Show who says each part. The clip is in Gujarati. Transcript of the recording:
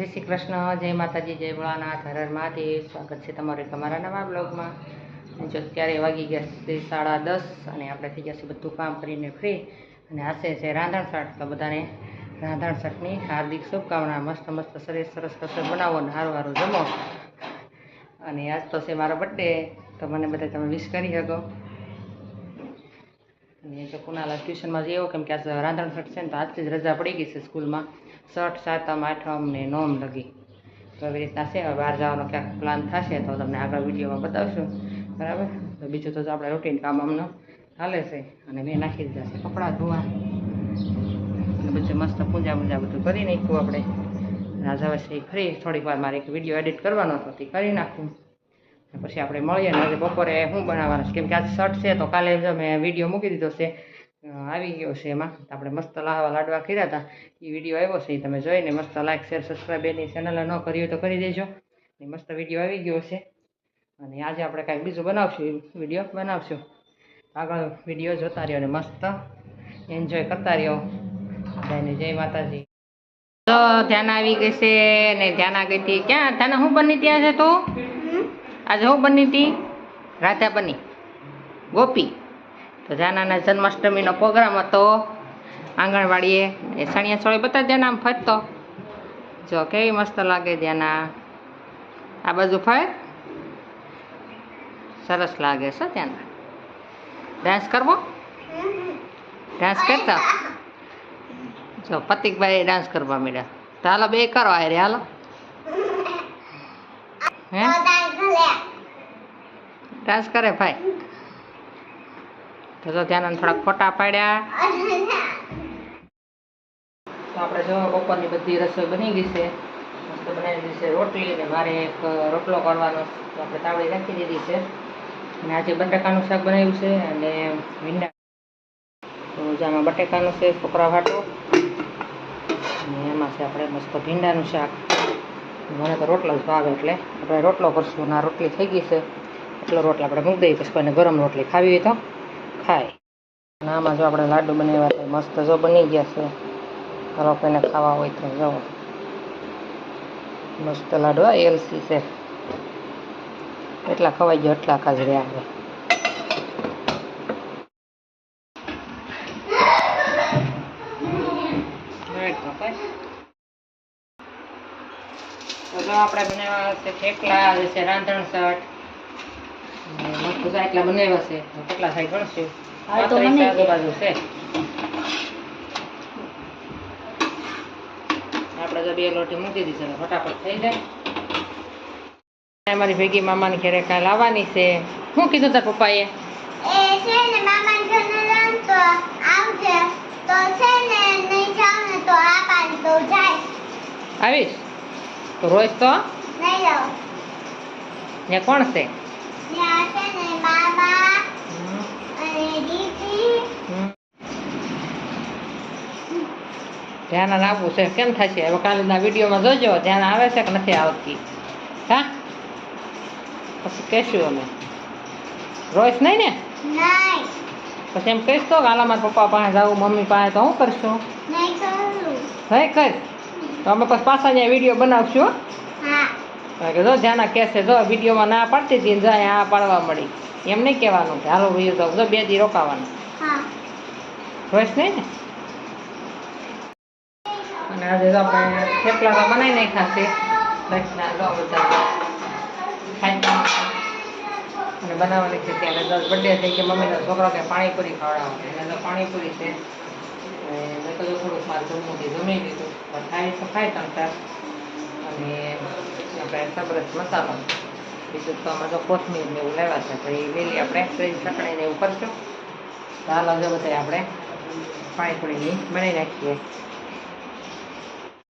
Speaker 1: જય શ્રી કૃષ્ણ, જય માતાજી, જય ભોળાનાથ, હર હર મહાદેવ. સ્વાગત છે તમારું તમારા નવા બ્લોગમાં. જો અત્યારે વાગી ગયા છે સાડા દસ અને આપણે થઈ ગયા છે બધું કામ કરીને ફ્રી. અને આશે છે રાંધણ શાક. તો બધાને રાંધણ શાકની હાર્દિક શુભકામના. મસ્ત મસ્ત સરસ સરસ રસોઈ બનાવો અને સારું સારું જમો. અને આજ તો છે મારો બર્થડે તો મને બધા તમે વિશ કરી શકો. અને જો કુનાલા ટ્યુશનમાં જઈ કેમ કે આજે રાંધણ શર્ટ છે ને તો આજથી જ રજા પડી ગઈ છે સ્કૂલમાં. શર્ટ સાતમ, આઠમ ને નોમ લગી. તો એવી રીતના છે. હવે બહાર જવાનો ક્યાંક પ્લાન થશે તો તમને આગળ વિડીયોમાં બતાવશું. બરાબર? તો બીજું તો આપણે રૂટીન કામ અમને હાલે છે. અને મેં નાખી દીધા છે કપડાં, ધોવા. અને બધું મસ્ત પૂજા પૂજા બધું કરી નાખ્યું આપણે. રાજા છે ફરી થોડીક વાર મારે એક વીડિયો એડિટ કરવાનો હતો, તે કરી નાખું. પછી આપણે મળીએ ને આજે બપોરે શું બનાવવાનું છે? કેમ કે આજ શર્ટ છે તો કાલે જ મેં વીડિયો મૂકી દીધો છે. આવી ગયો છે એમાં. આપણે મસ્ત લાહવા લાડવા કર્યા હતા. એ વીડિયો આવ્યો છે, એ તમે જોઈને મસ્ત લાઈક શેર સબસ્ક્રાઈબ એની ચેનલ ન કરી તો કરી દેજો. મસ્ત વીડિયો આવી ગયો છે. અને આજે આપણે કાંઈક બીજું બનાવશું વીડિયો બનાવશું. આગળ વીડિયો જોતા રહ્યો અને મસ્ત. એન્જોય કરતા રહ્યો. બધાને જય માતાજી. તો ધ્યાન આવી ગઈ છે ને ધ્યાન આ ગઈ હતી ક્યાં? ધ્યાન શું બની ત્યાં છે તું? આજે હું બની હતી? રાધા બની. ગોપી. તો જાનાના જન્માષ્ટમીનો પ્રોગ્રામ હતો. આંગણવાડીએ. એ સણિયા ચોળી બધા ત્યાં આમ ફરતો. જો કેવી મસ્ત લાગે ત્યાંના. આ બાજુ ફર. સરસ લાગે છે ત્યાંના. ડાન્સ કરવો? ડાન્સ કરતા? જો પતિકભાઈ ડાન્સ કરવા માંડ્યા. તો હાલો બે કરો આ રે હાલો. હે? ડાન્સ કરે ભાઈ. તો જો ધ્યાન થોડા ફોટા પાડ્યા. આપણે જો બપોરની બધી રસોઈ બની ગઈ છે. મસ્ત બનાવી દીધી છે રોટલી ને મારે એક રોટલો કરવાનો તો આપણે તાવડી રાખી દીધી છે. અને આજે બટાકાનું શાક બનાવ્યું છે અને ભીંડા તો બટાકાનું છે છોકરા વાટો. અને એમાં છે આપણે મસ્ત ભીંડાનું શાક. મને તો રોટલો જ ભાવે એટલે આપણે રોટલો કરશું ના રોટલી થઈ ગઈ છે. એટલો રોટલો આપણે મૂકી દઈએ, પછી કોઈને ગરમ રોટલી ખાવી હોય તો ખાય. અને આમાં જો આપણે લાડુ બનાવ્યા છે, મસ્ત જો બની ગયા છે. ચાલો કોઈને ખાવા હોય તો જો મસ્ત લાડુ, હા, એલસી છે. એટલા ખવાઈ ગયો, એટલા કાજરે આવે. તો જો આપણે બનાવ્યા છે થેપલા જે છે રાંધણ શર્ટ મસ્ત એટલા બનાવ્યા છે. કેટલા થાય ગણશે આજુબાજુ છે. આપણે જો બે લોટી મૂકી દીધી છે ફટાફટ થઈ જાય. મારી ભેગી મામાની ઘરે કાલ આવવાની છે. શું કીધું તાર પપ્પાએ?
Speaker 2: ને મામાને ઘરે જાઉં તો આવજે. તો છે ને નહીં જાઉં ને તો આ પાડી તો જાય.
Speaker 1: આવીશ? તો રોજ તો? ને કોણ છે? ધ્યાન રાખવું છે. કેમ થશે હવે કાલના વિડીયોમાં જોજો. ધ્યાન આવે છે કે નથી આવતી? હા? પછી કહેશું અમે. રોઈશ નહીં ને? પછી એમ કહીશ તો કે હાલા મારા પપ્પા પાસે જાઉં મમ્મી પાસે તો હું કરશું?
Speaker 2: નહીં કર.
Speaker 1: તો અમે પછી પાછા ત્યાં વીડિયો બનાવશું કે જો ધ્યાના કહેશે જો વિડીયોમાં ના પાડતી હતી ને જાય આ પાડવા મળી. એમ નહીં કહેવાનું કે હાલો ભાઈ તો જો બે દી રોકાવાનું. જોઈશ નહીં ને? અને આજે તો આપણે થેપલા તો બનાવી નાખ્યા છે. રસના લો બધા ખાઈ. અને બનાવવાની છે ત્યારે બર્થડે થઈ કે મમ્મીનો છોકરો કે પાણીપુરી ખવડાવો એને તો પાણીપુરી છે. અને મેં કહ્યું થોડુંક મારે જમવું છે જમી લીધું પણ ખાય તો ખાય તમ તાર અને આપણે સબરસ મસાલો. બીજું તો અમે તો કોથમીર ને એવું લેવા છે, તો એ વેલી આપણે. ફ્રીજ ચટણી ને એવું કરશું. તો હાલો જો બધા આપણે પાણીપુરીની બનાવી નાખીએ.